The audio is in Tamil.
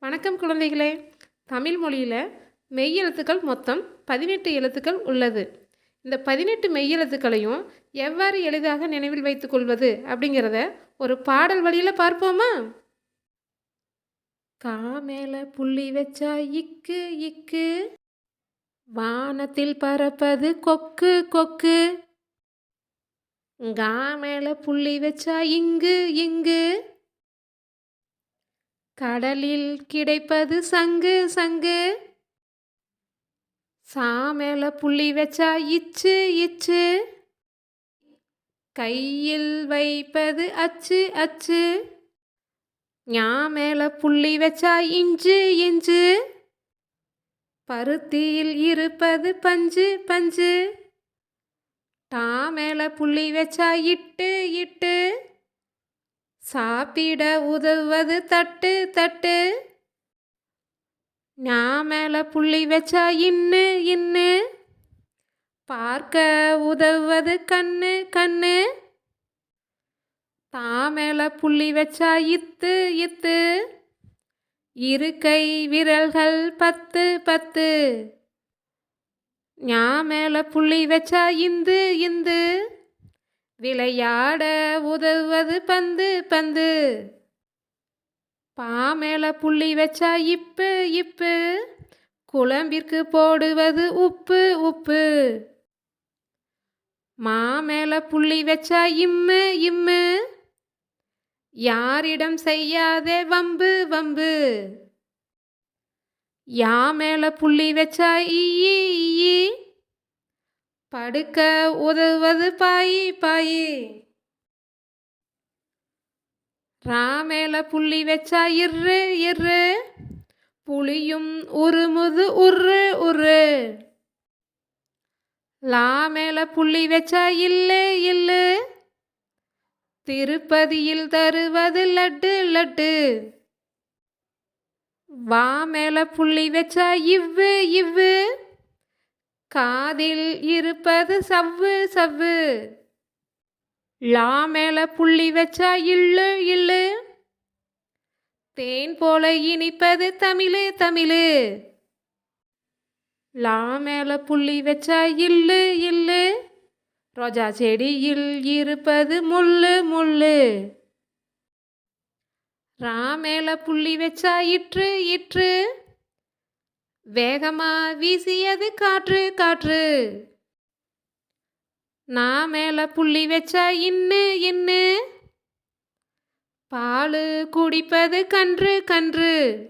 வணக்கம் குழந்தைகளே. தமிழ் மொழியில் மெய்யெழுத்துக்கள் மொத்தம் பதினெட்டு எழுத்துக்கள் உள்ளது. இந்த பதினெட்டு மெய்யெழுத்துக்களையும் எவ்வாறு எளிதாக நினைவில் வைத்துக் கொள்வது அப்படிங்கிறத ஒரு பாடல் வழியில் பார்ப்போமா? காமேல புள்ளி வச்சா இக்கு இக்கு. வானத்தில் பறப்பது கொக்கு கொக்கு. கா மேல புள்ளி வச்சா இங்கு இங்கு. கடலில் கிடைப்பது சங்கு சங்கு. சாமேல புள்ளி வச்சா இச்சு இச்சு. கையில் வைப்பது அச்சு அச்சு. ஞாமேல புள்ளி வச்சா இஞ்சு இஞ்சு. பருத்தியில் இருப்பது பஞ்சு பஞ்சு. டா மேல புள்ளி வச்சா இட்டு இட்டு. சாப்பிட உதவுவது தட்டு தட்டு. ஞாமேல புள்ளி வச்சா இன்னு இன்னு. பார்க்க உதவுவது கண்ணு கண்ணு. தாமேல புள்ளி வச்சா இத்து இத்து. இருக்கை விரல்கள் பத்து பத்து. ஞாமேல புள்ளி வச்சா இந்து இந்து. விளையாட உதவுவது பந்து பந்து. பாமேல புள்ளி வச்சா இப்பு இப்பு. குழம்பிற்கு போடுவது உப்பு உப்பு. மாமேல புள்ளி வச்சா இம்மு இம்மு. யாரிடம் செய்யாதே வம்பு வம்பு. யா மேல புள்ளி வச்சா ஈ. படுக்க உதவுவது பாயி பாயி. ராமேல புள்ளி வச்சா இரு இரு புளியும் உருமுது உரு உரு லாமேல புள்ளி வச்சா இல்லு இல்லு. திருப்பதியில் தருவது லட்டு லட்டு. வா மேல புள்ளி வச்சா இவ்வு இவ்வு. காதில் இருப்பது சவ்வு சவ்வு. லா மேல புள்ளி வச்சா இல்லு இல்லு. தேன் போல இனிப்பது தமிழு தமிழு. லா மேல புள்ளி வச்சா இல்லு இல்லு. ரோஜா செடியில் இருப்பது முள்ளு முள்ளு. ரா மேல புள்ளி வச்சா இற்று இற்று. வேகமா வீசியது காற்று காற்று. நான் மேல புள்ளி வச்சா இன்னு இன்னு? பாலு குடிப்பது கன்று கன்று.